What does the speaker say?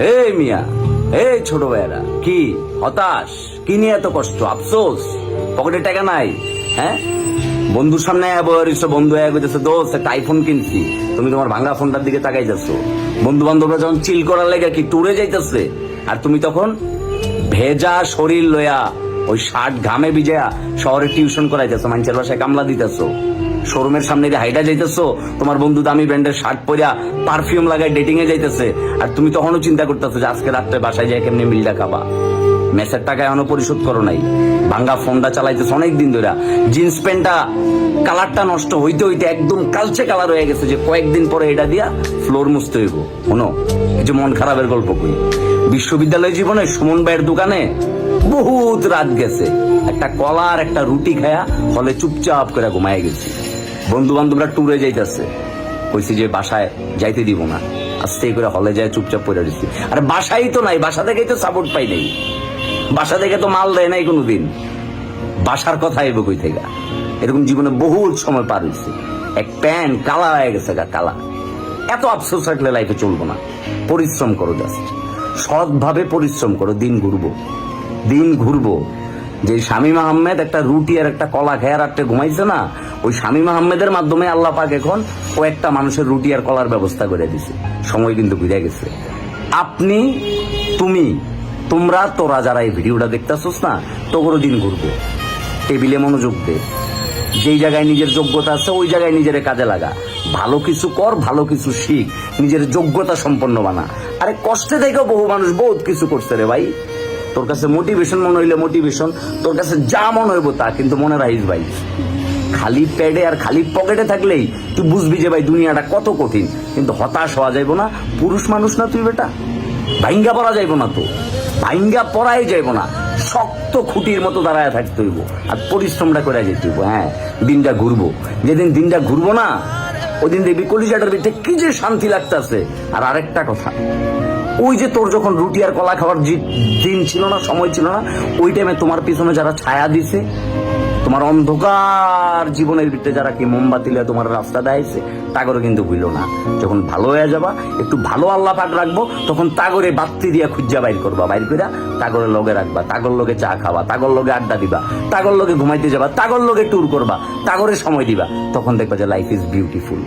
এই মিয়া এই ছোট ভাইয়েরা, কি হতাশ? কি নিয়ে এত কষ্ট? আফসোস? পকেটে টাকা নাই হ্যাঁ? বন্ধুর সামনে এসে বন্ধু এক হইতেছে দোস্ত, একটা আইফোন কিনছি। তুমি তোমার ভাঙা ফোনটার দিকে তাকাই যাচ্ছ বন্ধু বান্ধবরা যখন চিল করার লেগে কি টুরে যাইতেছে, আর তুমি তখন ভেজা শরীর লয়া ওই শার্ট ঘামে ভিজা শহরে টিউশন করাইতেছো মানুষের বাসায় কামলা দিতেছো। শোরুমের সামনে দিয়ে হাইটা যাইতেছো, তোমার বন্ধু দামি ব্র্যান্ডের শার্ট পরিয়া পারফিউম লাগাই ডেটিং এ যাইতেছে। আর তুমি তখনও চিন্তা করতেছো যে আজকে রাত্রে বাসায় যাই কেমনি মিলটা খাবা। মেসের টাকা এখনও পরিশোধ করো নাই। ভাঙ্গা ফোনটা চালাইতেছে অনেক দিন ধরে জিন্স প্যান্টটা কালারটা নষ্ট হইতে হইতে একদম কালচে কালার হয়ে গেছে যে কয়েকদিন পরে এটা দিয়া ফ্লোর মুছতে হইব। এই যে মন খারাপের গল্প কই। বিশ্ববিদ্যালয় জীবনে সুমন ভাইয়ের দোকানে বহুত রাত গেছে। একটা কলা আর একটা রুটি খায়া ফলে চুপচাপ করে ঘুমায় গেছি। বন্ধু বান্ধবরা ট্যুরে যাইতেছে। কইছি যে বাসায় যাইতে দিব না। আস্তে করে হলে যায় চুপচাপ পড়ে দিচ্ছি আর বাসাই তো নাই, বাসা থেকেই তো সাপোর্ট পাই নাই। বাসা থেকে তো মাল দেয় নাই কোনোদিন। বাসার কথা আইব কই থেকে? এরকম জীবনে বহুত সময় পার হয়েছে এক প্যান্ট কালা হয়ে গেছে গা, কালা। এত আফসোস রাখলে লাইফে চলবো না। পরিশ্রম করো জাস্ট সৎভাবে পরিশ্রম করো, দিন ঘুরবো। দিন ঘুরবো। যে শামীম আহমেদ একটা রুটি আর একটা কলা খেয়ে রাত্রে ঘুমাইছে না, ওই শামীম আহমেদের মাধ্যমে আল্লাহ পাক এখন কয়েকটা মানুষের রুটি আর কলার ব্যবস্থা করে দিছে। সময় কিন্তু ঘুরে গেছে। আপনি, তুমি, তোমরা, তোরা যারা এই ভিডিওটা দেখতেছস না তোরও দিন ঘুরবে, টেবিলে মনোযোগ দে। যেই জায়গায় নিজের যোগ্যতা আছে, ওই জায়গায় নিজের কাজে লাগা। ভালো কিছু কর, ভালো কিছু শিখ, নিজের যোগ্যতা সম্পন্ন বানা। আরে কষ্টে থেকেও বহু মানুষ বহুত কিছু করছে রে ভাই। তোর কাছে মোটিভেশন মনে হইলে মোটিভেশন তোর কাছে যা মনে হইব তা, কিন্তু মনে রাখিস ভাই, খালি প্যাডে আর খালি পকেটে থাকলেই তুই বুঝবি যে ভাই দুনিয়াটা কত কঠিন, কিন্তু হতাশ হওয়া যাইব না, পুরুষ মানুষ না তুই বেটা, ভাইঙ্গা পড়া যাইব না তো, ভাইঙ্গা পড়াই যাইব না, শক্ত খুঁটির মতো দাঁড়ায় থাকতে হইব, আর পরিশ্রমটা করে যেতে হইব হ্যাঁ দিনটা ঘুরবো, যেদিন দিনটা ঘুরবো না, ওই দিন দেখবি কলিজাটার ভিতরে কি যে শান্তি লাগতেছে, আর আরেকটা কথা ওই যে তোর যখন রুটি আর কলা খাওয়ার দিন ছিল না, সময় ছিল না, ওই টাইমে তোমার পিছনে যারা ছায়া দিছে, তোমার অন্ধকার জীবনের ভিতরে যারা কি মোমবাতি তোমার রাস্তা দেয়ছে তাগরে কিন্তু ভুলো না। যখন ভালো হয়ে যাবা, একটু ভালো আল্লাহ পাক রাখব, তখন তাগরে বাত্তি দিয়া খুঁজা বাইর করবা, বাইর কইরা তাগরে লগে রাখবা, তাগর লগে চা খাবা, তাগর লগে আড্ডা দিবা, তাগর লগে ঘুমাইতে যাবা, তাগর লগে ট্যুর করবা, তাগরে সময় দিবা, তখন দেখবা যে লাইফ ইজ বিউটিফুল